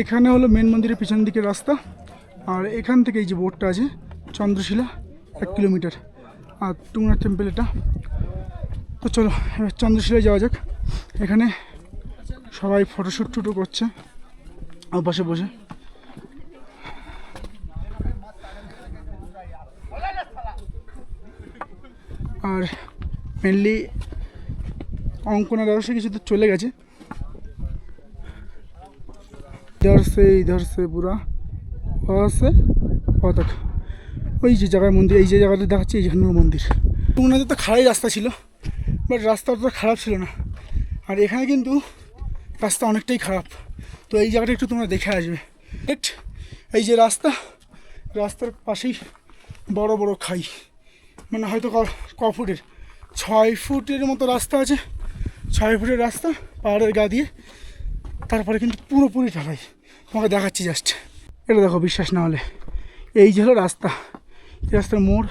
এখানে হলো মেন মন্দিরের পিছন দিকের রাস্তা। আর এখান থেকে এই যে বোর্ডটা আছে, চন্দ্রশিলা, এক কিলোমিটার। আর টুংনা টেম্পল এটা। তো চলো, এবার চন্দ্রশিলায় যাওয়া যাক। এখানে সবাই ফটোশ্যুট টুটো করছে পাশে বসে। আর মেনলি অঙ্কনের ব্যবসা কিছু তো চলে গেছে इधर से इधर से पूरा वहाँ से वहाँ तक ওই যে জায়গায় মন্দির এই যে জায়গাটা দেখাচ্ছি এই যেখানে হলো মন্দির টুকনাতে তো খারাই রাস্তা ছিল বাট রাস্তা অতটা খারাপ ছিল না আর এখানে কিন্তু রাস্তা অনেকটাই খারাপ তো এই জায়গাটা একটু তোমরা দেখে আসবে Right? এই যে রাস্তা রাস্তার পাশেই বড় বড় খাই মানে হয়তো ক- ক ফুটের ছয় ফুটের মতো রাস্তা আছে ছয় ফুটের রাস্তা পাহাড়ের গা দিয়ে তারপরে কিন্তু পুরোপুরি ঢালাই। তোমাকে দেখাচ্ছি জাস্ট এটা দেখো, বিশ্বাস না হলে। এই যে হলো রাস্তা। এই রাস্তার মোড়।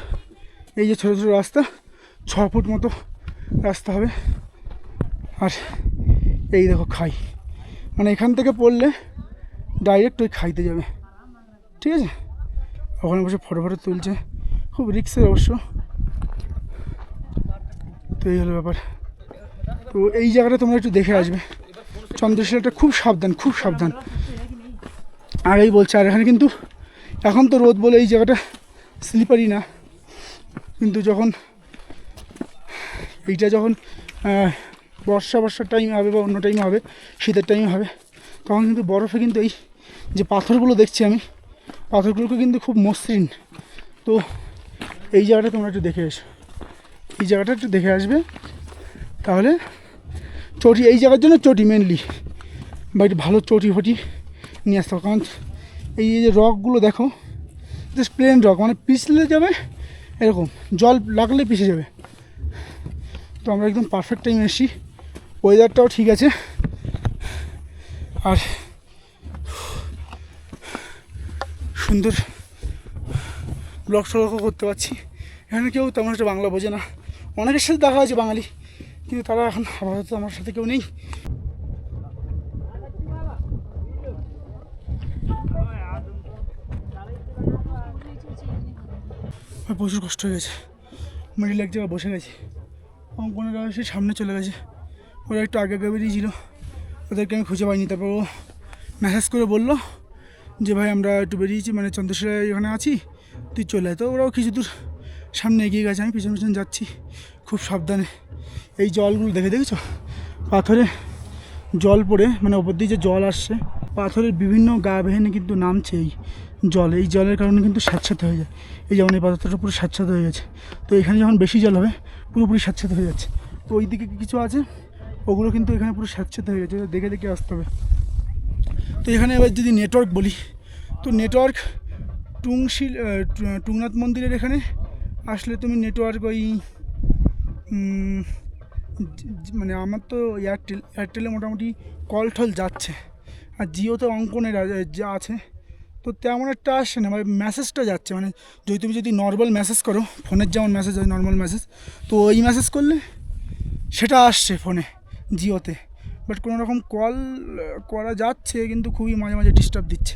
এই যে ছোটো ছোটো রাস্তা। ছ ফুট মতো রাস্তা হবে। আর এই দেখো খাই। মানে এখান থেকে পড়লে ডাইরেক্ট ওই খাইতে যাবে। ঠিক আছে? ওখানে বসে ফটো ফটো তুলছে। খুব রিক্সের অবশ্য। তো এই হলো ব্যাপার। তো এই জায়গাটা তোমরা একটু দেখে আসবে। চন্দ্রশিলাটা খুব সাবধান খুব সাবধান। আগেই বলছে, আর এখানে কিন্তু এখন তো রোদ বলে এই জায়গাটা স্লিপারি না। কিন্তু যখন, এইটা যখন বর্ষা বর্ষার টাইম হবে বা অন্য টাইমে হবে, শীতের টাইমে হবে, তখন কিন্তু বরফে কিন্তু এই যে পাথরগুলো দেখছি আমি, পাথরগুলোকে কিন্তু খুব মসৃণ। তো এই জায়গাটা তোমরা একটু দেখে এসো। এই জায়গাটা একটু দেখে আসবে, তাহলে চটি, এই জায়গার জন্য চটি মেনলি বা একটু ভালো চটি ফটি নিয়ে আসতে হবে, কারণ এই যে রকগুলো দেখো জাস্ট প্লেন রক মানে পিছলে যাবে এরকম, জল লাগলে পিছিয়ে যাবে। তো আমরা একদম পারফেক্ট টাইমে এসেছি। ওয়েদারটাও ঠিক আছে। আর সুন্দর ব্লগ টলগও করতে পারছি। এখানে কেউ তেমন একটা বাংলা বোঝে না। অনেকের সাথে দেখা আছে বাঙালি। কিন্তু তারা এখন আপাতত আমার সাথে কেউ নেই? প্রচুর কষ্ট হয়ে গেছে। মিডিল এক জায়গায় বসে গেছি। অঙ্কনের সে সামনে চলে গেছে। ওরা একটু আগে আগে বেরিয়েছিল। ওদেরকে আমি খুঁজে পাইনি। তারপর ও মেসেজ করে বলল যে, ভাই, আমরা একটু বেরিয়েছি। মানে চন্দ্রশিলায় এখানে আছি। তুই চলে তো ওরাও কিছু দূর সামনে এগিয়ে গেছে। আমি পিছন পিছন যাচ্ছি। খুব সাবধানে এই জলগুলো দেখে দেখেছ? পাথরে জল পড়ে মানে ওপর দিয়ে যে জল আসছে, পাথরের বিভিন্ন গা বেহেনে কিন্তু নামছে এই জল। এই জলের কারণে কিন্তু স্যাঁতস্যাঁতে হয়ে যায়। এই যেমন এই পাথরটা পুরো স্যাঁতস্যাঁতে হয়ে গেছে। তো এখানে যখন বেশি জল হবে, পুরোপুরি স্যাঁতস্যাঁতে হয়ে যাচ্ছে। তো ওই দিকে কিছু আছে? ওগুলো কিন্তু এখানে পুরো স্যাঁতস্যাঁতে হয়ে গেছে। দেখে দেখে আসতে হবে। তো এখানে এবার যদি নেটওয়ার্ক বলি, তো নেটওয়ার্ক টুংশিল টুংনাথ মন্দিরের এখানে আসলে তুমি নেটওয়ার্ক ওই মানে আমার তো এয়ারটেল এয়ারটেলে মোটামুটি কল ঠল যাচ্ছে। আর জিওতে অঙ্কনের যা আছে, তো তেমন একটা আসছে না মানে মেসেজটা যাচ্ছে। মানে যদি তুমি যদি নর্মাল মেসেজ করো ফোনের যেমন মেসেজ হয় নর্মাল মেসেজ তো ওই মেসেজ করলে সেটা আসছে ফোনে জিওতে বাট কোনো রকম কল করা যাচ্ছে, কিন্তু খুবই মাঝে মাঝে ডিস্টার্ব দিচ্ছে।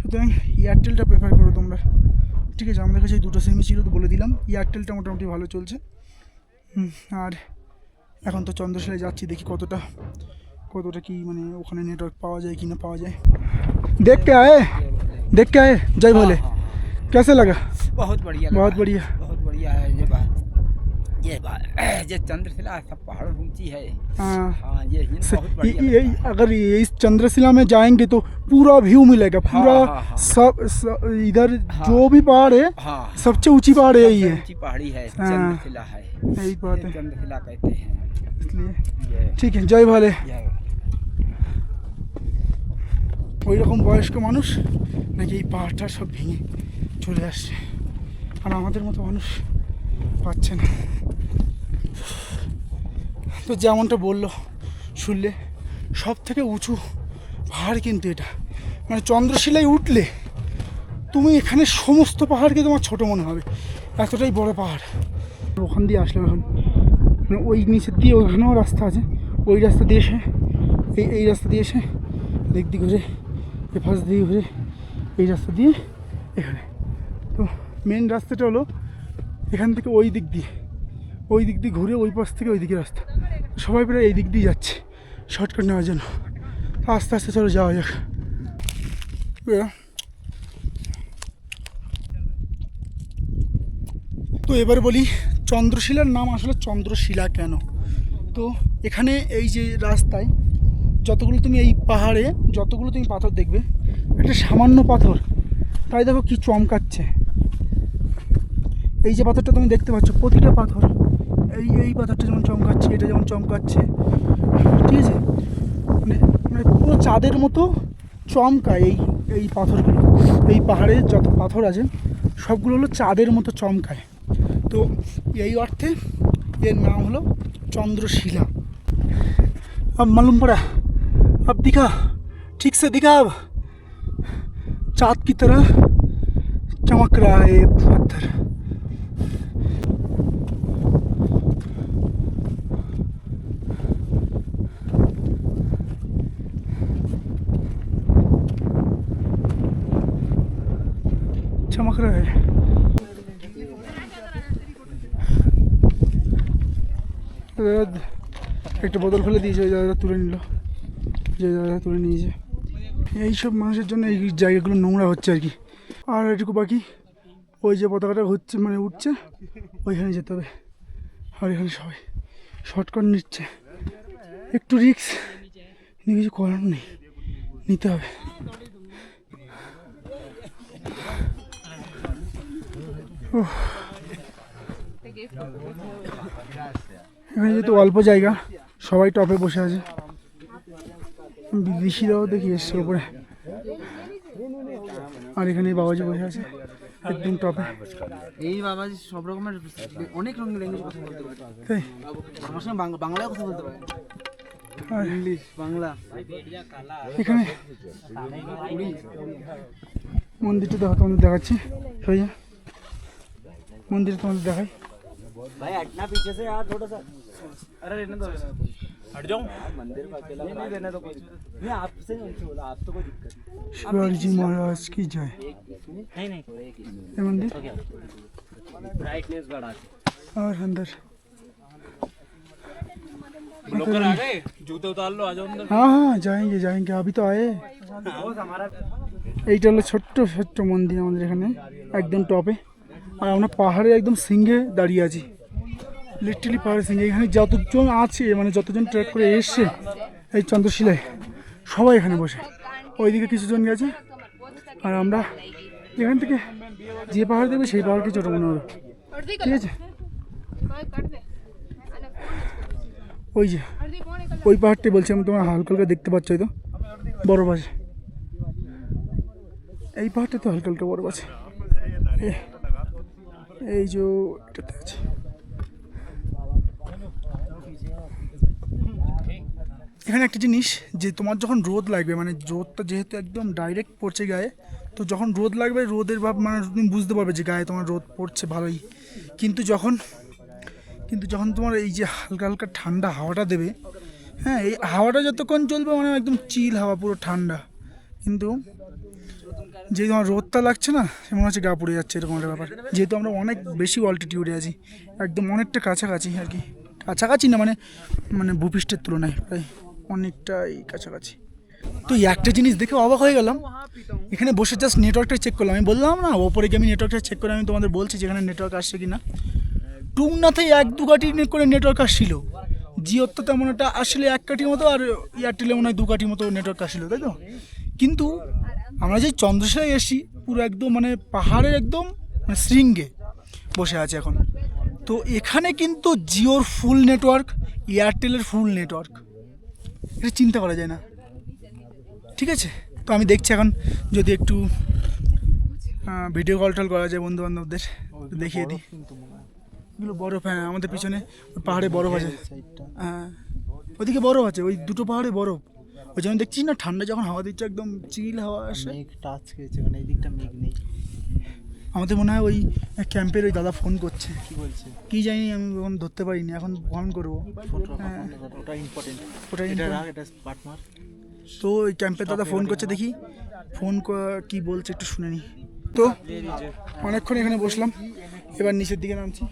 সুতরাং এয়ারটেলটা প্রেফার করো তোমরা। ঠিক আছে, আমাদের কাছে দুটো সিমই ছিল, তো বলে দিলাম। এয়ারটেলটা মোটামুটি ভালো চলছে। আর এখন তো চন্দ্রশিলায় যাচ্ছি দেখি কতটা কতটা কি মানে ওখানে নেটওয়ার্ক পাওয়া যায় কি না পাওয়া যায় দেখ কে আয়ে देख के आए जय भोले कैसे लगा बहुत बढ़िया लगा। बहुत बढ़िया बहुत बढ़िया है ये बात ये बात ये चंद्रशिला सब पहाड़ ऊंची है हाँ हाँ ये हिंद से- बहुत बढ़िया ये- ये- लगता है। अगर ये इस चंद्रशिला में जाएंगे तो पूरा व्यू मिलेगा पूरा हाँ, हाँ। सब, सब इधर हाँ। जो भी पहाड़ है हाँ सबसे ऊंची पहाड़ है सबसे ये ऊंची पहाड़ी है हाँ। चंद्रशिला है यही बात ये है चंद्रशिला कहते हैं इसलिए ये ঠিক আছে জয় ভোলে ये ওই রকম বয়স্ক মানুষ নাকি এই পাহাড়টা সব ভেঙে চলে আসছে আর আমাদের মতো মানুষ পাচ্ছে না তো যেমনটা বলল, শুনলে সব থেকে উঁচু পাহাড় কিন্তু এটা। মানে চন্দ্রশিলায় উঠলে তুমি এখানে সমস্ত পাহাড়কে তোমার ছোট মনে হবে। এতটাই বড় পাহাড়। ওখান দিয়ে আসলাম এখন। মানে ওই নিচের দিয়ে ওইখানেও রাস্তা আছে। ওই রাস্তা দিয়ে এসে, এই এই রাস্তা দিয়ে এসে দিক দিক ঘুরে এ পাশ দিয়ে ঘুরে, এই রাস্তা দিয়ে এখানে। তো মেন রাস্তাটা হলো এখান থেকে ওই দিক দিয়ে। ওই দিক দিয়ে ঘুরে ওই পাশ থেকে ওই দিকে রাস্তা। সবাই প্রায় এই দিক দিয়ে যাচ্ছে শর্টকাট নেওয়ার জন্য। আস্তে আস্তে চলো যাওয়া যাক। তো এবার বলি, চন্দ্রশিলার নাম আসলে চন্দ্রশিলা কেন? তো এখানে এই যে রাস্তায় যতগুলো তুমি এই পাহাড়ে, যতগুলো তুমি পাথর দেখবে, একটা সামান্য পাথর। তাই দেখো কি চমকাচ্ছে। এই যে পাথরটা তুমি দেখতে পাচ্ছ, প্রতিটা পাথর। এই এই পাথরটা যেমন চমকাচ্ছে এটা যেমন চমকাচ্ছে ঠিক আছে মানে মানে পুরো চাঁদের মতো চমকায় এই এই পাথরগুলো এই পাহাড়ে যত পাথর আছে সবগুলো হলো চাঁদের মতো চমকায় তো এই অর্থে এর নাম হলো चंद्रशिला अब मालूम पड़ा अब दिखा ठीक से दिखा अब चाँद की तरह चमक रहा है ये पत्थर चमक रहा है দাদা একটা বোতল ফেলে দিয়েছে ওই দাদাটা তুলে নিল যে দাদা তুলে নিয়েছে এইসব মানুষের জন্য এই জায়গাগুলো নোংরা হচ্ছে আর কি আর এটুকু বাকি ওই যে পতাকাটা হচ্ছে মানে উঠছে ওইখানে যেতে হবে আর এখানে সবাই শর্টকাট নিচ্ছে একটু রিক্স কিন্তু কিছু করার নেই নিতে হবে এখানে যেহেতু অল্প জায়গা সবাই টপে বসে আছে। বিদেশিরাও দেখি এসছে ওপরে আর এখানে বাবাজি বসে আছে একদম টপে। এই বাবাজি সব রকমের অনেক রকমের ল্যাঙ্গুয়েজ কথা বলতে পারে। তাই আমার সঙ্গে বাংলা বাংলায় কথা বলতে পারে। ইংলিশ বাংলা। এখানে মন্দিরটা দেখো তোমাদের দেখাচ্ছি সোজা মন্দির তোমাদের দেখাই भाई हटना पीछे से यार थोड़ा सा अरे रहने दो हट जाऊं मंदिर में अकेला नहीं रहने दो कुछ नहीं आपसे नहीं उनसे बोला आप तो कोई दिक्कत शिवाजी महाराज की जय नहीं नहीं ये मंदिर ब्राइटनेस बढ़ा और अंदर ब्लॉकर आ गए जूते उतार लो आ जाओ अंदर हाँ हाँ जाएंगे जाएंगे अभी तो आए हमारा এইটা হলো ছোট্ট ছোট্ট মন্দির আমাদের এখানে একদম টপে আর আমরা পাহাড়ে একদম সিংহে দাঁড়িয়ে আছি। লিটারলি পাহাড়ে সিংহে। এখানে যতজন আছে মানে যতজন ট্রেক করে এসছে, এই চন্দ্রশিলায়, সবাই এখানে বসে। ওইদিকে কিছুজন গেছে, আর আমরা এখান থেকে যে পাহাড় দেবে সেই পাহাড়কে ছোটো মনে হবে ঠিক আছে? ওই যে, ওই পাহাড়টি বলছি আমি, তোমার হালকা হালকা দেখতে পাচ্ছ তো, বরফ আছে। এই পাহাড়টা তো হালকা হালকা বরফ আছে। এই যে এটাতে আছে। এখানে একটা জিনিস যে তোমার যখন রোদ লাগবে মানে রোদটা যেহেতু একদম ডাইরেক্ট পড়ছে গায়ে, তো যখন রোদ লাগবে, রোদের ভাব মানে তুমি বুঝতে পারবে যে গায়ে তোমার রোদ পড়ছে ভালোই। কিন্তু যখন কিন্তু যখন তোমার এই যে হালকা হালকা ঠান্ডা হাওয়াটা দেবে হ্যাঁ এই হাওয়াটা যতক্ষণ চলবে মানে একদম চিল হাওয়া, পুরো ঠান্ডা। কিন্তু যে তোমার রোদটা লাগছে না সে মনে হচ্ছে গা পড়ে যাচ্ছে এরকম একটা ব্যাপার। যেহেতু আমরা অনেক বেশি অল্টিটিউডে আছি, একদম অনেকটা কাছাকাছি আর কি। কাছাকাছি না মানে মানে ভূপৃষ্ঠের তুলনায় প্রায় অনেকটাই কাছাকাছি। তো একটা জিনিস দেখে অবাক হয়ে গেলাম। এখানে বসে জাস্ট নেটওয়ার্কটা চেক করলাম। আমি বললাম না, ওপরে গিয়ে আমি নেটওয়ার্কটা চেক করে আমি তোমাদের বলছি যেখানে নেটওয়ার্ক আসছে কি না টুংনাতে এক দু নে- করে নেটওয়ার্ক আসছিল। জিওর তো তেমন একটা আসলে এক কাঠির মতো আর এয়ারটেলে মনে হয় দু কাঠির মতো নেটওয়ার্ক আসছিল, তাই তো? কিন্তু আমরা যে চন্দ্রশিলায় এসছি পুরো একদম মানে পাহাড়ের একদম মানে শৃঙ্গে বসে আছে এখন। তো এখানে কিন্তু জিওর ফুল নেটওয়ার্ক এয়ারটেলের ফুল নেটওয়ার্ক। এটা চিন্তা করা যায় না। ঠিক আছে? তো আমি দেখছি এখন যদি একটু ভিডিও কল টল করা যায় বন্ধু বান্ধবদের দেখিয়ে দিই। এগুলো বরফ হ্যাঁ আমাদের পিছনে পাহাড়ে বরফ আছে। হ্যাঁ ওইদিকে বরফ আছে ওই দুটো পাহাড়ে বরফ। ওই জন্য দেখছিস না ঠান্ডা যখন হাওয়া দিচ্ছে একদম চিল হাওয়া আসে। মেঘ টাচ খেয়েছে মানে এই দিকটা মেঘ নেই। আমাদের মনে হয় ওই ক্যাম্পের ওই দাদা ফোন করছে। কি বলছে? কি জানি আমি এখন ধরতে পারিনি এখন ফোন করব। ওটা ইম্পর্টেন্ট এটা পার্টনার তো ওই ক্যাম্পের দাদা ফোন করছে দেখি ফোন ক- কি বলছে একটু শুনে নি। তো অনেকক্ষণ এখানে বসলাম এবার নিচের দিকে নামছি।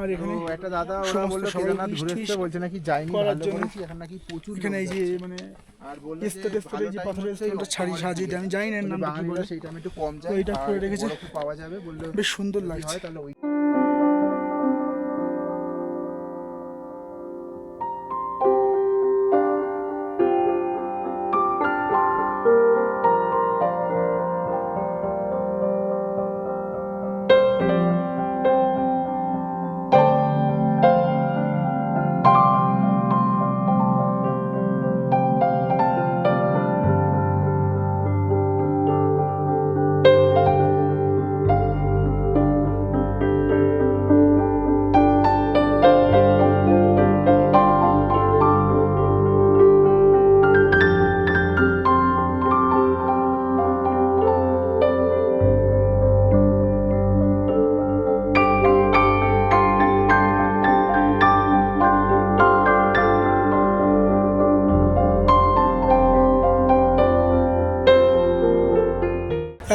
আর এখানে একটা দাদা ওরা বলল সবাই কেদারনাথ ঘুরে এসছে বলছে নাকি যাইনি ভালো করেছি এখন নাকি প্রচুর এখানে এই যে মানে আর বলল এস্তে যে পাথরের স্টোনটা ছাড়ি অক্টোবর সাজিয়ে দেয় আমি জানি না নাম কি বলে। সেই আমি একটু কম যাই এটা করে রেখেছি। পাওয়া যাবে বলল বেশ সুন্দর লাগছে। তাহলে ওই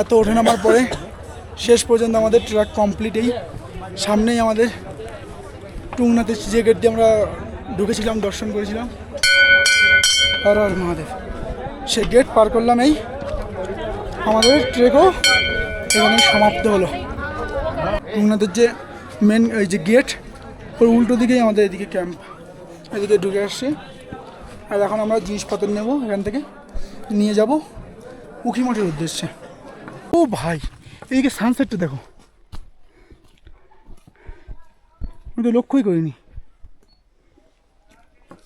এত ওঠে নামার পরে শেষ পর্যন্ত আমাদের ট্র্যাক কমপ্লিট এই সামনেই আমাদের টুংনাতে যে গেট দিয়ে আমরা ঢুকেছিলাম, দর্শন করেছিলাম, হর হর মহাদেব। সে গেট পার করলাম এই, আমাদের ট্রেকও এখানে সমাপ্ত হলো। টুংনাথের যে মেন ওই যে গেট ওর উল্টো দিকেই আমাদের এদিকে ক্যাম্প এদিকে ঢুকে আসছে। আর এখন আমরা জিনিসপত্র নেব এখান থেকে, নিয়ে যাব উখিমঠের উদ্দেশ্যে। ও ভাই এইদিকে সানসেটটা দেখো। আমি তো লক্ষ্যই করিনি।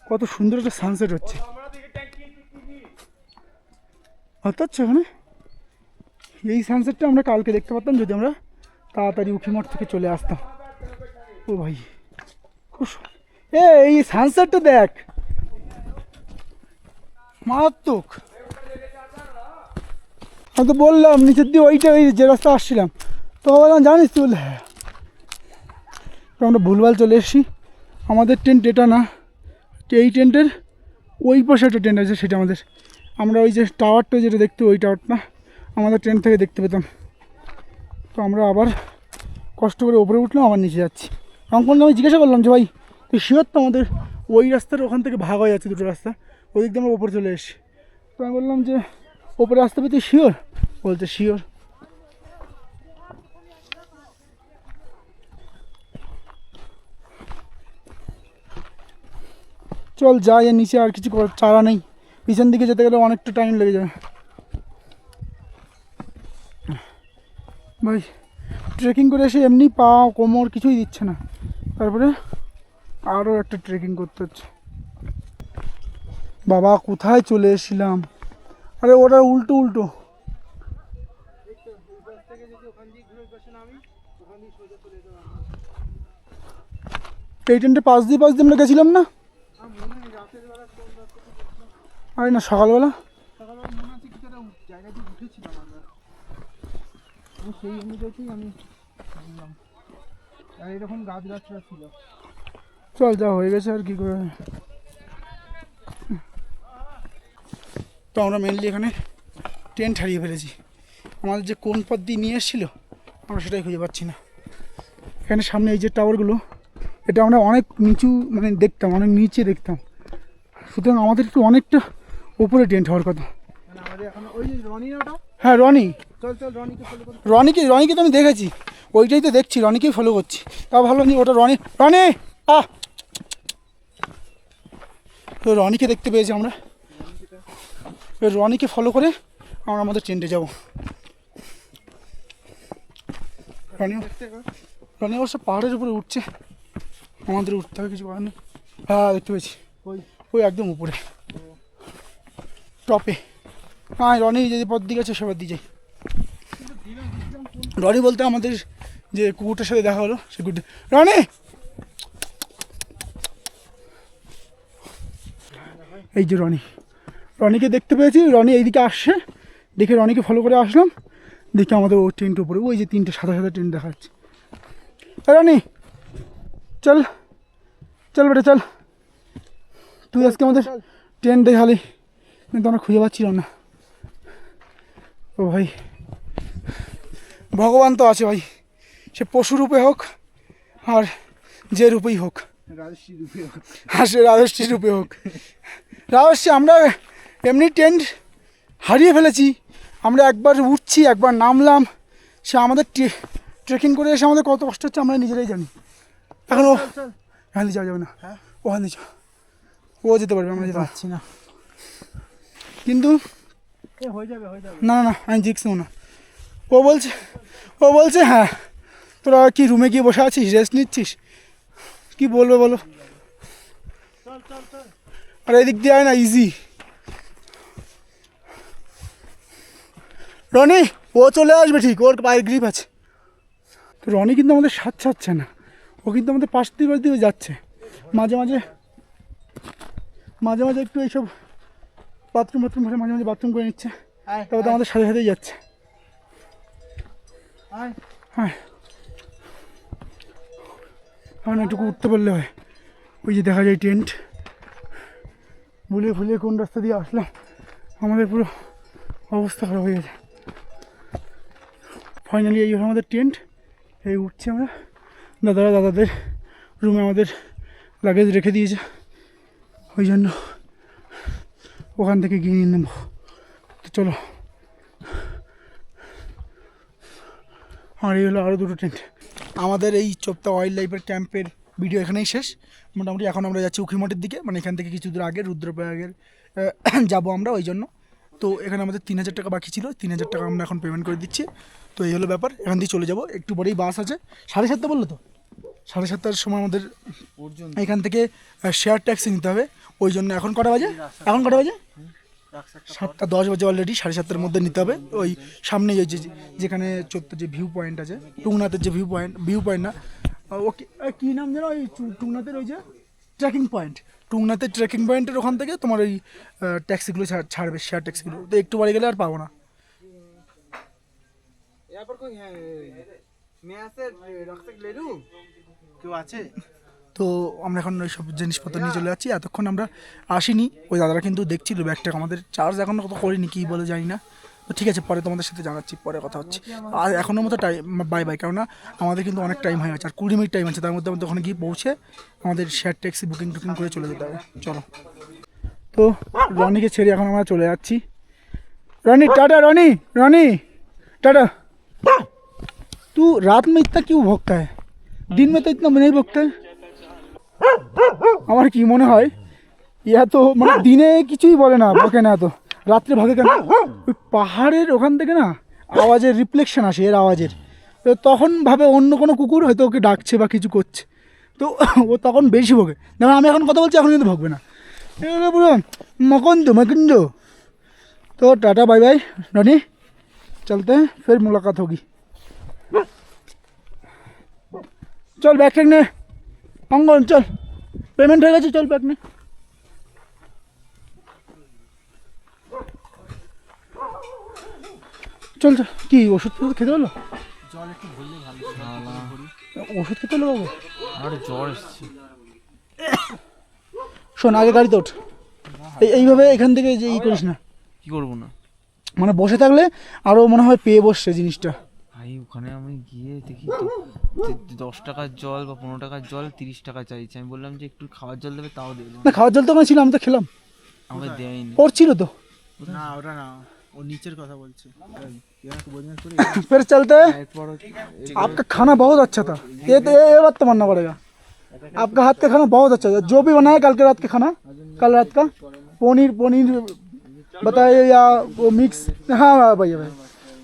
কত সুন্দর একটা সানসেট হচ্ছে। অর্থাৎ এখানে এই সানসেটটা আমরা কালকে দেখতে পারতাম যদি আমরা তাড়াতাড়ি উখিমঠ থেকে চলে আসতাম। ও ভাই, খুব এই সানসেটটা দেখ। মারাত্মক। আমি তো বললাম, নিচের দিয়ে ওইটা, ওই যে রাস্তা আসছিলাম। তো বললাম জানিস তুই বললে হ্যাঁ। তো আমরা ভুলভাল চলে এসেছি। আমাদের টেন্ট এটা না, এই টেন্টের ওই পাশে একটা টেন্ট আছে, সেটা আমাদের। আমরা ওই যে টাওয়ারটা যেটা দেখতে, ওই টাওয়ারটা আমাদের ট্রেন থেকে দেখতে পেতাম। তো আমরা আবার কষ্ট করে ওপরে উঠলাম, আবার নিচে যাচ্ছি। অঙ্কনকে আমি জিজ্ঞাসা করলাম যে, ভাই, তুই শিওর তো আমাদের ওই রাস্তার ওখান থেকে ভাগ হয়ে যাচ্ছে দুটো রাস্তা? ওই দিক দিয়ে আমরা ওপরে চলে এসেছি। তো আমি বললাম যে ওপরে আসতে পেতে শিওর? বলছে শিওর। চল যাই আর নিচে আর কিছু চারা নেই। পিছন দিকে যেতে গেলে অনেকটা টাইম লেগে যাবে। ভাই ট্রেকিং করে এসে এমনি পা, কোমর কিছুই দিচ্ছে না। তারপরে আরও একটা ট্রেকিং করতে হচ্ছে। বাবা, কোথায় চলে এসেছিলাম? আরে ওটা উল্টো উল্টো। এই ট্রেনটা পাশ দিয়ে পাশ দিয়ে আমরা গেছিলাম না? আরে না সকালবেলা? সেই অনুযায়ী আমি এরকম গাছ গাছরা ছিল। চল যা হয়ে গেছে আর কি করে তো আমরা মেনলি এখানে টেন্ট হারিয়ে ফেলেছি। আমাদের যে কোন পথ দিয়ে নিয়ে এসেছিল আমরা সেটাই খুঁজে পাচ্ছি না। এখানে সামনে এই যে টাওয়ারগুলো এটা আমরা অনেক নিচু মানে দেখতাম অনেক নিচে দেখতাম। সুতরাং আমাদের একটু অনেকটা উপরে টেন্ট হওয়ার কথা। মানে হ্যাঁ রনি। রনিকে রনিকে রনিকে তো আমি দেখেছি। ওইটাই তো দেখছি রনিকেই ফলো করছি। তাও ভালো নি ওটা রনি রনি আহ! তো রনিকে দেখতে পেয়েছি আমরা। এবার রনিকে ফলো করে আমরা আমাদের ট্রেন্ডে যাব। রনি রনি অবশ্য পাহাড়ের উপরে উঠছে। আমাদের উঠতে হবে কিছু করার নেই। হ্যাঁ দেখতে পেয়েছি। ওই। ওই একদম উপরে। টপে হ্যাঁ রনি যদি পথ দিকে আছে সেবার দিয়ে যাই রনি বলতে আমাদের যে কুকুরটার সাথে দেখা হলো সে কুকুরটা রনি! এই যে রনি। রনিকে দেখতে পেয়েছি। রনি এইদিকে আসছে। দেখে রনিকে ফলো করে আসলাম। দেখি আমাদের ওই ট্রেনটা উপরে। ওই যে তিনটে সাদা সাদা ট্রেন দেখা যাচ্ছে রনি চল। চল বেটা চল। তুই আজকে আমাদের ট্রেন দেখালি। কিন্তু আমরা খুঁজে পাচ্ছিলাম না। ও ভাই ভগবান তো আছে ভাই। সে পশু রূপে হোক আর যে রূপেই হোক। রাজশ্রী রূপে হোক। আর সে রাজশ্রী রূপে হোক। রাজশ্রী আমরা এমনি টেন্ট হারিয়ে ফেলেছি। আমরা একবার উঠছি একবার নামলাম। সে আমাদের ট্রেকিং করে এসে আমাদের কত কষ্ট হচ্ছে আমরা নিজেরাই জানি। এখন ও দিয়ে যাওয়া যাবে না। ওখানে যাও ও যেতে পারবে আমরা যেতে পারছি না। কিন্তু হয়ে হয়ে না না না আমি জিজ্ঞেস না। ও বলছে ও বলছে হ্যাঁ তোরা কি রুমে গিয়ে বসে আছিস রেস্ট নিচ্ছিস? কি বলবে বলো? আর এদিক দিয়ে আয় না ইজি রনি ও চলে আসবে ঠিক ওর পায়ের গ্রিপ আছে। তো রনি কিন্তু আমাদের সাথ ছাড়ছে না ও কিন্তু আমাদের পাশ দিয়ে পাশ দিয়ে যাচ্ছে। মাঝে মাঝে মাঝে মাঝে একটু এইসব বাথরুম বাথরুম করে মাঝে মাঝে বাথরুম করে নিচ্ছে তারপর তো আমাদের সাথে সাথেই যাচ্ছে। হ্যাঁ এখন একটু উঠতে পারলে হয়। ওই যে দেখা যায় টেন্ট। ভুলে ভুলে কোন রাস্তা দিয়ে আসলাম আমাদের পুরো অবস্থা খারাপ হয়ে গেছে। ফাইনালি এই হলো আমাদের টেন্ট এই উঠছি আমরা। দাদারা দাদাদের রুমে আমাদের লাগেজ রেখে দিয়েছে। ওই জন্য ওখান থেকে গিয়ে নিয়ে নেব। তো চলো। আর এই হলো আরও দুটো টেন্ট আমাদের এই চোপ্তা ওয়াইল্ড লাইফের ক্যাম্পের ভিডিও এখানেই শেষ। মোটামুটি এখন আমরা যাচ্ছি উখিমঠের দিকে। মানে এখান থেকে কিছু দূর আগে, রুদ্রপ্রয়াগের যাব আমরা ওই জন্য। তো এখানে আমাদের তিন হাজার টাকা বাকি ছিল। তিন হাজার টাকা আমরা এখন পেমেন্ট করে দিচ্ছি। তো এই হলো ব্যাপার। এখান দিয়ে চলে যাব। একটু পরেই বাস আছে। সাড়ে সাতটা বলল তো? সাড়ে সাতটার সময় আমাদের এখান থেকে শেয়ার ট্যাক্সি নিতে হবে। ওই জন্য এখন কটা বাজে? এখন কটা বাজে? সাতটা দশ বাজে অলরেডি সাড়ে সাতটার মধ্যে নিতে হবে। ওই সামনে ওই যে যেখানে চোদ্দ যে ভিউ পয়েন্ট আছে টুংনাথের যে ভিউ পয়েন্ট ভিউ পয়েন্ট না। ওকে কী নাম যেন ওই টুংনাথের ওই যে? Trekking point. টুংনাতে ট্রেকিং পয়েন্টের ওখান থেকে তোমার ওই ট্যাক্সিগুলো ছাড়বে শেয়ার ট্যাক্সিগুলো। তো একটু বাড়ি গেলে আর পাবো না। তো আমরা এখন ওই সব জিনিসপত্র নিয়ে চলে যাচ্ছি। এতক্ষণ আমরা আসিনি। ওই দাদারা কিন্তু দেখছিল ব্যাগটা। আমাদের চার্জ এখন কত করিনি কী বলে জানি না। তো ঠিক আছে, পরে তোমাদের সাথে জানাচ্ছি, পরে কথা হচ্ছে। আর এখনও মতো টাইম বাই বাই কেননা আমাদের কিন্তু অনেক টাইম হয়ে গেছে, আর কুড়ি মিনিট টাইম আছে, তার মধ্যে আমাদের ওখানে গিয়ে পৌঁছে আমাদের শেয়ার ট্যাক্সি বুকিং টুকিং করে চলে যেতে হবে। চলো। তো রনিকে ছেড়ে এখন আমরা চলে যাচ্ছি। Roni, tata Roni Roni, tata. তু রাত মে ইতনা কিউ হ্যাঁ দিন মে তো ইতনা নেই ভোক্তা আমার কি মনে হয় ইয়া তো মানে দিনে কিছুই বলে না ভোকে না তো। রাত্রে ভাগে কেন? হ্যাঁ, হ্যাঁ। ওই পাহাড়ের ওখান থেকে না আওয়াজের রিফ্লেকশন আসে এর আওয়াজের। তো তখন ভাবে অন্য কোনো কুকুর হয়তো ওকে ডাকছে বা কিছু করছে। তো ও তখন বেশি ভোগে। দেখুন আমি এখন কথা বলছি এখন কিন্তু ভোগবে না। পুরো মকন্দ মকন্দ। তো টাটা বাই বাই রনি। চলতে ফের মুলাকাত হোগি। চল ব্যাগ ট্যাগ নে। অঙ্গন চল। পেমেন্ট হয়ে গেছে চল ব্যাগ নে। চল চল কি ওষুধ টষুধ খেতে হলো ওষুধ খেতে হলো বাবু? আর জ্বর এসছে। শোন আগে গাড়িতে ওঠ। এই এইভাবে এখান থেকে যে ই করিস না। কি করব না? মানে বসে থাকলে আরও মনে হয় পেয়ে বসছে জিনিসটা। ভাই ওখানে আমি গিয়ে দেখি তো দশ টাকার জল বা পনেরো টাকার জল তিরিশ টাকা চাইছে। আমি বললাম যে একটু খাওয়ার জল দেবে তাও দেবে না। না খাওয়ার জল তো ওখানে ছিল আমি তো খেলাম। আমাকে দেয়নি। ওর ছিল তো। না ওটা না। फिर चलते। आपका खाना बहुत अच्छा था। ये तो ये बात तो मानना पड़ेगा। आपका हाथ का खाना बहुत अच्छा था। जो भी बनाया कल के रात का खाना? कल रात का? पनीर पनीर बताइए या वो मिक्स? हाँ, हाँ भैया भाई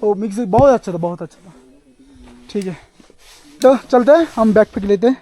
वो मिक्स बहुत अच्छा था बहुत अच्छा था। ठीक है। तो चलते हैं हम बैग फेंक लेते हैं।